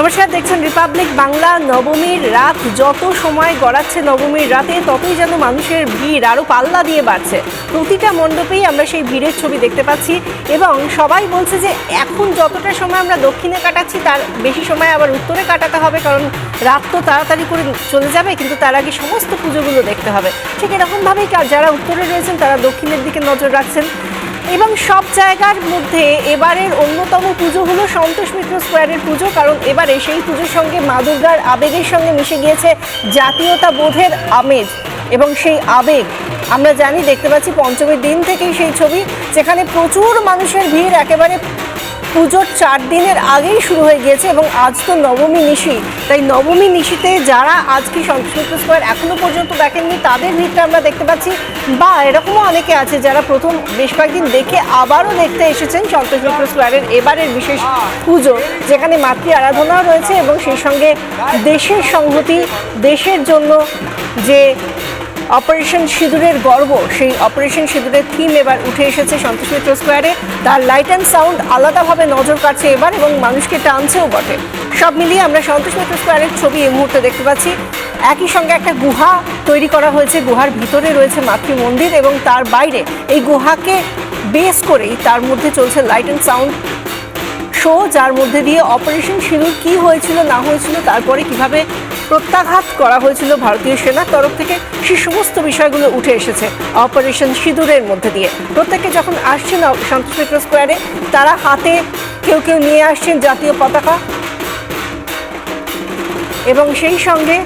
নমস্কার, দেখছেন রিপাবলিক বাংলা নবমীর রাত যত সময় গড়াচ্ছে নবমীর রাতে, ততই যেন মানুষের ভিড় আরও পাল্লা দিয়ে বাড়ছে। প্রতিটা মণ্ডপেই আমরা সেই ভিড়ের ছবি দেখতে পাচ্ছি এবং সবাই বলছে যে এখন যতটা সময় আমরা দক্ষিণে কাটাচ্ছি, তার বেশি সময় আবার উত্তরে কাটাতে হবে, কারণ রাত তো তাড়াতাড়ি করে চলে যাবে, কিন্তু তার আগে সমস্ত পুজোগুলো দেখতে হবে। ঠিক এরকমভাবেই যারা উত্তরে রয়েছেন, তারা দক্ষিণের দিকে নজর রাখছেন। এবং সব জায়গার মধ্যে এবারের অন্যতম পুজো হলো সন্তোষ মিত্র স্কোয়ারের পুজো, কারণ এবারে সেই পুজোর সঙ্গে মা দুর্গার আবেগের সঙ্গে মিশে গিয়েছে জাতীয়তা বোধের আমেজ এবং সেই আবেগ। আমরা জানি, দেখতে পাচ্ছি পঞ্চমীর দিন থেকেই সেই ছবি, যেখানে প্রচুর মানুষের ভিড়, একেবারে পুজোর চার দিনের আগেই শুরু হয়ে গিয়েছে এবং আজ তো নবমী নিশি। তাই নবমী নিশিতে যারা আজকে সন্তোষ স্কোয়ার এখনও পর্যন্ত দেখেননি, তাদের ভিড়টা আমরা দেখতে পাচ্ছি। বা এরকমও অনেকে আছে যারা প্রথম বেশ কয়েকদিন দেখে আবারও দেখতে এসেছেন মিত্র স্কোয়ারের এবারের বিশেষ পুজো, যেখানে মাতৃ আরাধনাও রয়েছে এবং সেই সঙ্গে দেশের সংহতি, দেশের জন্য যে অপারেশন সিঁদুরের গর্ব। সেই অপারেশন সিঁদুরের থিম এবার উঠে এসেছে সন্তোষ মিত্র স্কোয়ারে। তার লাইট অ্যান্ড সাউন্ড আলাদাভাবে নজর কাটছে এবার এবং মানুষকে টানছেও বটে। সব মিলিয়ে আমরা সন্তোষ মিত্র স্কোয়ারের ছবি এই মুহূর্তে দেখতে পাচ্ছি। একই সঙ্গে একটা গুহা তৈরি করা হয়েছে। গুহার ভিতরে রয়েছে মাতৃ মন্দির এবং তার বাইরে এই গুহাকে বেস করেই তার মধ্যে চলছে লাইট অ্যান্ড সাউন্ড শো যার মধ্যে দিয়ে অপারেশন সিঁদুর কি হয়েছিল, না হয়েছিল, তারপরে কীভাবে প্রত্যাঘাত করা হয়েছিল ভারতীয় সেনার তরফ থেকে। সে সমস্ত বিষয়গুলো উঠে এসেছে অপারেশন সিঁদুরের মধ্যে দিয়ে। প্রত্যেকে যখন আসছেন সন্তোষ স্কোয়ারে, তারা হাতে কেউ কেউ নিয়ে আসছেন জাতীয় পতাকা। এবং সেই সঙ্গে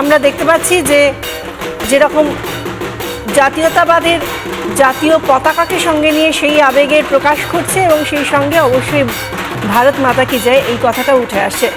আমরা দেখতে পাচ্ছি যে যেরকম জাতীয়তাবাদের জাতীয় পতাকাকে সঙ্গে নিয়ে সেই আবেগের প্রকাশ করছে এবং সেই সঙ্গে অবশ্যই ভারত মাতা কি যায় এই কথাটা উঠে আসছে।